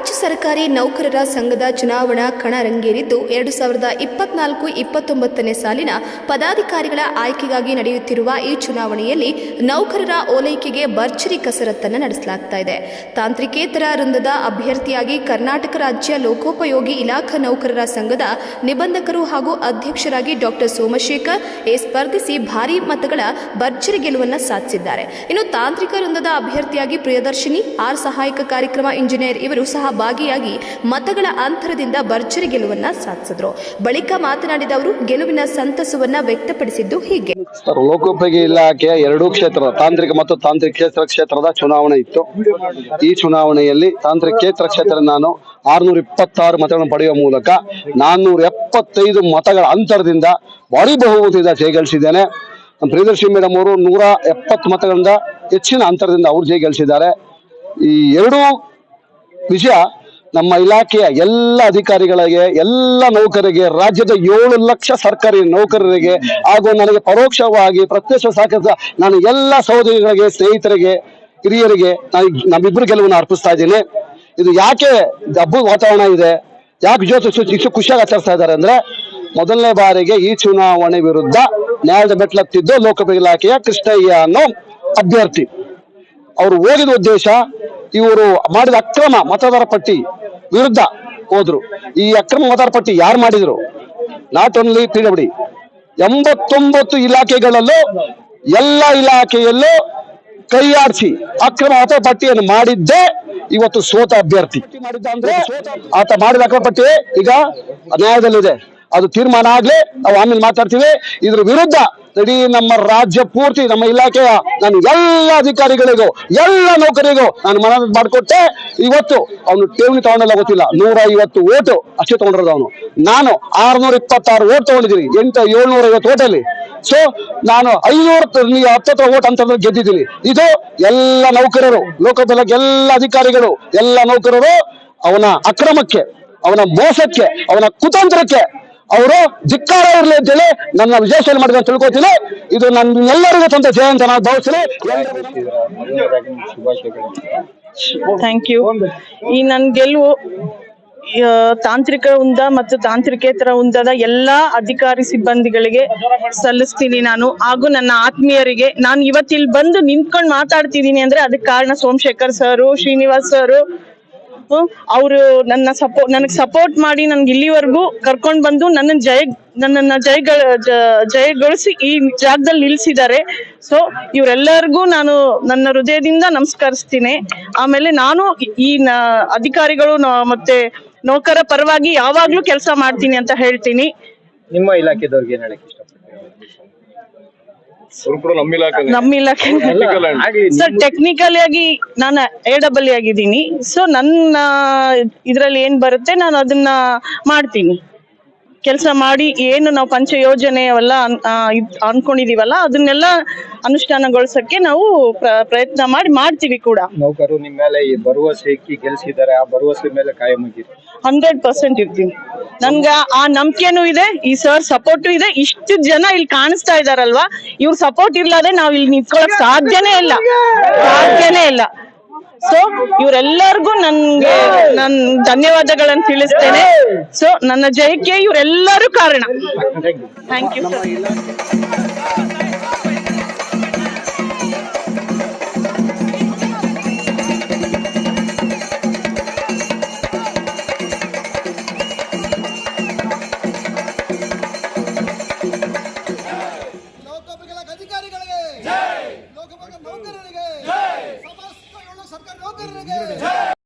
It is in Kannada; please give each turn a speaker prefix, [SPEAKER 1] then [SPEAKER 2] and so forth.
[SPEAKER 1] ಪದಾಧಿಕಾರಿ ನೌಕರರ ಸಂಘದ ಚುನಾವಣಾ ಕಣ ರಂಗೇರಿದ್ದು ಎರಡು ಸಾವಿರದ ಇಪ್ಪತ್ನಾಲ್ಕು ಇಪ್ಪತ್ತೊಂಬತ್ತನೇ ಸಾಲಿನ ಪದಾಧಿಕಾರಿಗಳ ಆಯ್ಕೆಗಾಗಿ ನಡೆಯುತ್ತಿರುವ ಈ ಚುನಾವಣೆಯಲ್ಲಿ ನೌಕರರ ಓಲೈಕೆಗೆ ಭರ್ಜರಿ ಕಸರತ್ತನ್ನು ನಡೆಸಲಾಗ್ತಾ ಇದೆ. ತಾಂತ್ರಿಕೇತರ ವೃಂದದ ಅಭ್ಯರ್ಥಿಯಾಗಿ ಕರ್ನಾಟಕ ರಾಜ್ಯ ಲೋಕೋಪಯೋಗಿ ಇಲಾಖಾ ನೌಕರರ ಸಂಘದ ನಿಬಂಧಕರು ಹಾಗೂ ಅಧ್ಯಕ್ಷರಾಗಿ ಡಾಕ್ಟರ್ ಸೋಮಶೇಖರ್ ಎ ಸ್ಪರ್ಧಿಸಿ ಭಾರೀ ಮತಗಳ ಭರ್ಜರಿ ಗೆಲುವನ್ನು ಸಾಧಿಸಿದ್ದಾರೆ. ಇನ್ನು ತಾಂತ್ರಿಕ ವೃಂದದ ಅಭ್ಯರ್ಥಿಯಾಗಿ ಪ್ರಿಯದರ್ಶಿನಿ, ಆರ್ ಸಹಾಯಕ ಕಾರ್ಯಕ್ರಮ ಇಂಜಿನಿಯರ್ ಇವರು ಸಹ ಭಾಗಿಯಾಗಿ ಮತಗಳ ಅಂತರದಿಂದ ಭರ್ಜರಿ ಗೆಲುವನ್ನ ಸಾಧಿಸಿದ್ರು. ಬಳಿಕ ಮಾತನಾಡಿದ ಅವರು, ಗೆಲುವಿನ ಸಂತಸವನ್ನ ವ್ಯಕ್ತಪಡಿಸಿದ್ದು ಹೀಗೆ.
[SPEAKER 2] ಲೋಕೋಪಯೋಗಿ ಇಲಾಖೆಯ ಎರಡೂ ಕ್ಷೇತ್ರ, ತಾಂತ್ರಿಕ ಮತ್ತು ತಾಂತ್ರಿಕೇತರ ಕ್ಷೇತ್ರದ ಚುನಾವಣೆ ಇತ್ತು. ಈ ಚುನಾವಣೆಯಲ್ಲಿ ತಾಂತ್ರಿಕೇತರ ಕ್ಷೇತ್ರ ನಾನು ಆರ್ನೂರ ಇಪ್ಪತ್ತಾರು ಮತಗಳನ್ನು ಪಡೆಯುವ ಮೂಲಕ ನಾನ್ನೂರ ಎಪ್ಪತ್ತೈದು ಮತಗಳ ಅಂತರದಿಂದ ಬಾಡಿ ಬಹುಮತದಿಂದ ಜಯಗಳಿಸಿದ್ದೇನೆ ನಮ್ಮ ಪ್ರಿಯದರ್ಶಿ ಮೇಡಮ್ ಅವರು ನೂರ ಎಪ್ಪತ್ತು ಮತಗಳಿಂದ ಹೆಚ್ಚಿನ ಅಂತರದಿಂದ ಅವರು ಜಯಗಳಿಸಿದ್ದಾರೆ ಈ ಎರಡೂ ವಿಷಯ ನಮ್ಮ ಇಲಾಖೆಯ ಎಲ್ಲ ಅಧಿಕಾರಿಗಳಿಗೆ, ಎಲ್ಲ ನೌಕರರಿಗೆ, ರಾಜ್ಯದ ಏಳು ಲಕ್ಷ ಸರ್ಕಾರಿ ನೌಕರರಿಗೆ ಹಾಗೂ ನನಗೆ ಪರೋಕ್ಷವಾಗಿ ಪ್ರತ್ಯಕ್ಷ ಸಾಕಿದ ನಾನು ಎಲ್ಲ ಸಹೋದರಿಗಳಿಗೆ, ಸ್ನೇಹಿತರಿಗೆ, ಹಿರಿಯರಿಗೆ, ನಾನು ನಮ್ಮಿಬ್ಬರು ಗೆಲುವನ್ನು ಅರ್ಪಿಸ್ತಾ ಇದ್ದೀನಿ. ಇದು ಯಾಕೆ ಹಬ್ಬದ ವಾತಾವರಣ ಇದೆ? ಯಾಕೆ ಜೊತೆ ಇಷ್ಟು ಖುಷಿಯಾಗಿ ಆಚರಿಸ್ತಾ ಇದ್ದಾರೆ ಅಂದ್ರೆ, ಮೊದಲನೇ ಬಾರಿಗೆ ಈ ಚುನಾವಣೆ ವಿರುದ್ಧ ನ್ಯಾಯದ ಬೆಟ್ಲತ್ತಿದ್ದು ಲೋಕಸಭೆ ಇಲಾಖೆಯ ಕೃಷ್ಣಯ್ಯ ಅನ್ನೋ ಅಭ್ಯರ್ಥಿ. ಅವರು ಹೋಗಿದ ಉದ್ದೇಶ ಇವರು ಮಾಡಿದ ಅಕ್ರಮ ಮತದಾರ ಪಟ್ಟಿ ವಿರುದ್ಧ ಹೋದ್ರು. ಈ ಅಕ್ರಮ ಮತದಾರ ಪಟ್ಟಿ ಯಾರು ಮಾಡಿದ್ರು? ನಾಟ್ ಓನ್ಲಿ ಪಿ ಡಬ್ಲ್ಯೂ ಎಂಬತ್ತೊಂಬತ್ತು ಇಲಾಖೆಗಳಲ್ಲೂ ಎಲ್ಲ ಇಲಾಖೆಯಲ್ಲೂ ಕೈಯಾಡಿಸಿ ಅಕ್ರಮ ಮತ ಪಟ್ಟಿಯನ್ನು ಮಾಡಿದ್ದೇ ಇವತ್ತು ಸೋತ ಅಭ್ಯರ್ಥಿ. ಮಾಡಿದ್ದ ಅಂದ್ರೆ ಆತ ಮಾಡಿದ ಅಕ್ರಮ ಪಟ್ಟಿ ಈಗ ನ್ಯಾಯದಲ್ಲಿದೆ. ಅದು ತೀರ್ಮಾನ ಆಗ್ಲಿ ನಾವು ಆಮೇಲೆ ಮಾತಾಡ್ತೀವಿ. ಇದ್ರ ವಿರುದ್ಧ ಇಡೀ ನಮ್ಮ ರಾಜ್ಯ ಪೂರ್ತಿ, ನಮ್ಮ ಇಲಾಖೆಯ ನಾನು ಎಲ್ಲ ಅಧಿಕಾರಿಗಳಿಗೂ, ಎಲ್ಲ ನೌಕರಿಗೂ ನಾನು ಮನವಿ ಮಾಡಿಕೊಟ್ಟೆ. ಇವತ್ತು ಅವನು ಠೇವಣಿ ತಗೊಂಡಲ್ಲ ಗೊತ್ತಿಲ್ಲ. ನೂರ ಐವತ್ತು ಓಟು ಅಷ್ಟೇ ತಗೊಂಡಿರೋದು ಅವನು. ನಾನು ಆರ್ನೂರ ಇಪ್ಪತ್ತಾರು ಓಟ್ ತಗೊಂಡಿದ್ದೀನಿ. ಎಂಟು, ಏಳ್ನೂರ ಐವತ್ತು ಓಟಲ್ಲಿ. ಸೊ ನಾನು ಐನೂರ ಹತ್ತತ್ರ ಓಟ್ ಅಂತ ಗೆದ್ದಿದ್ದೀನಿ. ಇದು ಎಲ್ಲ ನೌಕರರು ಲೋಕದಲ್ಲ ಎಲ್ಲ ಅಧಿಕಾರಿಗಳು, ಎಲ್ಲ ನೌಕರರು ಅವನ ಅಕ್ರಮಕ್ಕೆ, ಅವನ ಮೋಸಕ್ಕೆ, ಅವನ ಕುತಂತ್ರಕ್ಕೆ ಅವರು ಧಿಕ್ಕಾರ ಇರಲಿ ಅಂತೇಳಿ ನನ್ನ ವಿಜಯಶಾಲಿ ಮಾಡಿದ ತಿಳ್ಕೊತೀನಿ ಇದು ನನ್ನ ಎಲ್ಲರಿಗೂ ತಂದ ಜಯ ಅಂತ ನಾನು ಭಾವಿಸ್ತೀನಿ.
[SPEAKER 3] ಥ್ಯಾಂಕ್ ಯು ಈ ನನ್ ಗೆಲುವು ತಾಂತ್ರಿಕ ವೃಂದ ಮತ್ತು ತಾಂತ್ರಿಕೇತರ ಉಂದದ ಎಲ್ಲಾ ಅಧಿಕಾರಿ ಸಿಬ್ಬಂದಿಗಳಿಗೆ ಸಲ್ಲಿಸ್ತೀನಿ ನಾನು. ಹಾಗೂ ನನ್ನ ಆತ್ಮೀಯರಿಗೆ, ನಾನು ಇವತ್ತಿಲ್ಲಿ ಬಂದು ನಿಂತ್ಕೊಂಡು ಮಾತಾಡ್ತಿದ್ದೀನಿ ಅಂದ್ರೆ ಅದಕ್ಕೆ ಕಾರಣ ಸೋಮಶೇಖರ್ ಸರು, ಶ್ರೀನಿವಾಸ್ ಸರು ಅವರು ನನ್ನ ಸಪೋರ್ಟ್ ನನಗೆ ಸಪೋರ್ಟ್ ಮಾಡಿ ನನ್ಗೆ ಇಲ್ಲಿವರೆಗೂ ಕರ್ಕೊಂಡ್ ಬಂದು ನನ್ನ ಜಯ, ನನ್ನನ್ನ ಜಯಗಳ ಜಯಗೊಳಿಸಿ ಈ ಜಾಗದಲ್ಲಿ ನಿಲ್ಸಿದ್ದಾರೆ. ಸೊ ಇವರೆಲ್ಲರಿಗೂ ನಾನು ನನ್ನ ಹೃದಯದಿಂದ ನಮಸ್ಕರಿಸ್ತೀನಿ. ಆಮೇಲೆ ನಾನು ಈ ಅಧಿಕಾರಿಗಳು ಮತ್ತೆ ನೌಕರ ಪರವಾಗಿ ಯಾವಾಗ್ಲೂ ಕೆಲಸ ಮಾಡ್ತೀನಿ ಅಂತ ಹೇಳ್ತೀನಿ.
[SPEAKER 4] ನಿಮ್ಮ ಇಲಾಖೆದವ್ರಿಗೆ
[SPEAKER 5] ನಮ್ಮ ಇಲಾಖೆ
[SPEAKER 3] ಸರ್ ಟೆಕ್ನಿಕಲ್ ಆಗಿ ನಾನು ಎ ಡಬಲ್ ಆಗಿದ್ದೀನಿ. ಸೊ ನನ್ನ ಇದ್ರಲ್ಲಿ ಏನ್ ಬರುತ್ತೆ ನಾನು ಅದನ್ನ ಮಾಡ್ತೀನಿ. ಕೆಲಸ ಮಾಡಿ ಏನು ನಾವು ಪಂಚ ಯೋಜನೆ ಅವೆಲ್ಲ ಅನ್ಕೊಂಡಿದೀವಲ್ಲ ಅದನ್ನೆಲ್ಲ ಅನುಷ್ಠಾನಗೊಳಿಸಕ್ಕೆ ನಾವು ಪ್ರಯತ್ನ ಮಾಡಿ ಮಾಡ್ತೀವಿ ಕೂಡ.
[SPEAKER 4] ನೌಕರು ನಿಮ್ಮ ಮೇಲೆ ಈ ಭರವಸೆ ಇಕ್ಕಿ ಗೆಲ್ಸಿದ್ದಾರೆ. ಆ ಭರವಸೆ ಮೇಲೆ ಕಾಯಂ
[SPEAKER 3] ಹಂಡ್ರೆಡ್ ಪರ್ಸೆಂಟ್ ಇರ್ತೀನಿ. ನನ್ಗ ಆ ನಂಬಿಕೆನೂ ಇದೆ, ಈ ಸರ್ ಸಪೋರ್ಟ್ ಇದೆ. ಇಷ್ಟು ಜನ ಇಲ್ಲಿ ಕಾಣಿಸ್ತಾ ಇದಾರಲ್ವಾ? ಇವ್ರ ಸಪೋರ್ಟ್ ಇರ್ಲಾದ್ರೆ ನಾವ್ ಇಲ್ಲಿ ನಿಂತ್ಕೊಳಕ್ ಸಾಧ್ಯನೇ ಇಲ್ಲ. ಸಾಧ್ಯನೇ ಇಲ್ಲ. ಸೊ ಇವರೆಲ್ಲರಿಗೂ ನನ್ಗೆ ನನ್ ಧನ್ಯವಾದಗಳನ್ನು ತಿಳಿಸ್ತೇನೆ. ಸೊ ನನ್ನ ಜಯಕ್ಕೆ ಇವರೆಲ್ಲರೂ ಕಾರಣ. Thank you
[SPEAKER 6] ¡Que no te regueres!